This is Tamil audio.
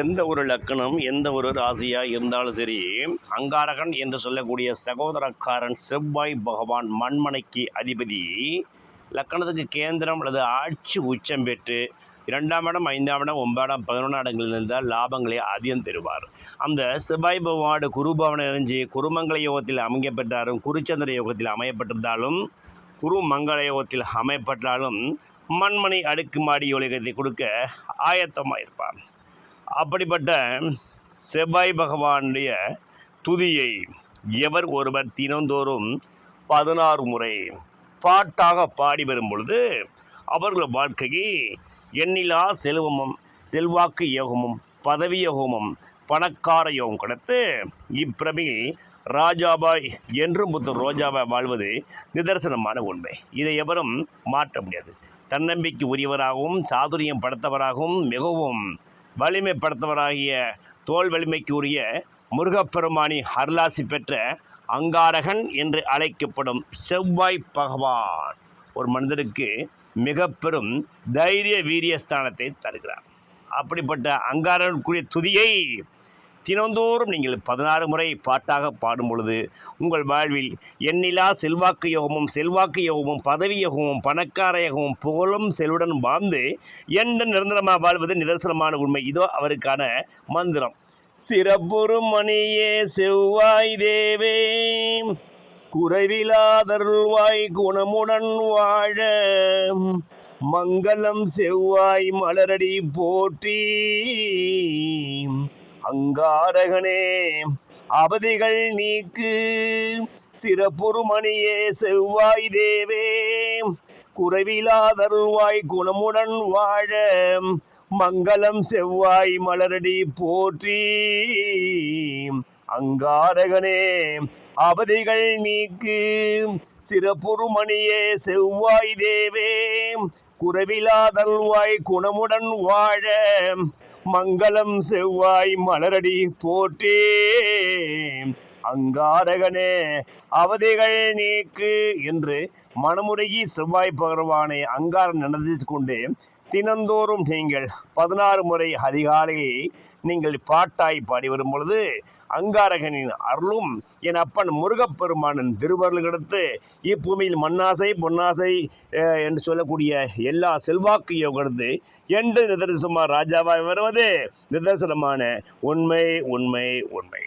எந்த ஒரு லக்கணம் எந்த ஒரு ராசியாக இருந்தாலும் சரி அங்காரகன் என்று சொல்லக்கூடிய சகோதரக்காரன் செவ்வாய் பகவான் மண்மனைக்கு அதிபதி. லக்கணத்துக்கு கேந்திரம் அல்லது ஆட்சி உச்சம் பெற்று இரண்டாம் இடம் ஐந்தாம் இடம் ஒன்பதாம் பதினொன்றாம் இடங்களில் இருந்தால் லாபங்களை அதிகம் தருவார். அந்த செவ்வாய் பகவானோட குருபவன் அறிஞ்சு குருமங்கள யோகத்தில் அமைக்கப்பட்டாலும் குருச்சந்திர யோகத்தில் அமையப்பட்டிருந்தாலும் குரு மங்கள யோகத்தில் அமையப்பட்டாலும் மண்மனை அடுக்குமாடி யோகத்தை கொடுக்க ஆயத்தமாக இருப்பார் அப்படிப்பட்ட செவ்வாய் பகவானுடைய துதியை எவர் ஒருவர் தினந்தோறும் பதினாறு முறை பாட்டாக பாடி வரும் பொழுது அவர்கள் வாழ்க்கைக்கு எண்ணிலா செல்வமும் செல்வாக்கு யோகமும் பதவி யோகமும் பணக்கார யோகம் கிடைத்து இப்பிரமில் ராஜாபாய் என்றும் புத்தர் ரோஜாபாய் வாழ்வது நிதர்சனமான உண்மை. இதை எவரும் மாற்ற முடியாது. தன்னம்பிக்கை உரியவராகவும் சாதுரியம் படைத்தவராகவும் மிகவும் வலிமை படைத்தவராகிய தோல் வலிமைக்கு உரிய முருகப்பெருமானி அருளாசி பெற்ற அங்காரகன் என்று அழைக்கப்படும் செவ்வாய் பகவான் ஒரு மனிதனுக்கு மிக பெரும் தைரிய வீரிய ஸ்தானத்தை தருகிறார். அப்படிப்பட்ட அங்காரனுக்குரிய துதியை தினந்தோறும் நீங்கள் பதினாறு முறை பாட்டாக பாடும் பொழுது உங்கள் வாழ்வில் எண்ணிலா செல்வாக்கு யோகமும் செல்வாக்கு யோகமும் பதவி யோகமும் பணக்கார யோகமும் புகழும் செல்வுடன் வாழ்ந்து எந்த நிரந்தரமாக வாழ்வது நிதர்சனமான உண்மை. இதோ அவருக்கான மந்திரம். சிறப்புறு மணியே செவ்வாய் தேவே குறைவிலாதருள்வாய் குணமுடன் வாழ மங்களம் செவ்வாய் மலரடி போற்றி அங்காரகனே அவதிகள் நீக்கு. சிறப்புறுமணியே செவ்வாய் தேவே. குறைவிலாதருள்வாய் குணமுடன் வாழ. மங்களம் செவ்வாய் மலரடி போற்றி. அங்காரகனே அவதிகள் நீக்கு. சிறப்புறுமணியே செவ்வாய் தேவே. குறைவிலாதல்வாய் குணமுடன் வாழ. மங்களம் செவ்வாய் மலரடி போற்றே. அங்காரகனே அவதிகள் நீக்கு என்று மனமுருகி செவ்வாய் பகவானை அங்காரம் நடந்து கொண்டு தினந்தோறும் நீங்கள் பதினாறு முறை அதிகாலையை நீங்கள் பாட்டாய் பாடி வரும் பொழுது அங்காரகனின் அருளும் என் அப்பன் முருகப்பெருமானின் திருவருள் கிடைத்து இப்பூமியில் மண்ணாசை பொன்னாசை என்று சொல்லக்கூடிய எல்லா செல்வாக்கு யோகத்து என்று நிதர்சனமாக ராஜாவாய் வருவது நிதர்சனமான உண்மை உண்மை உண்மை.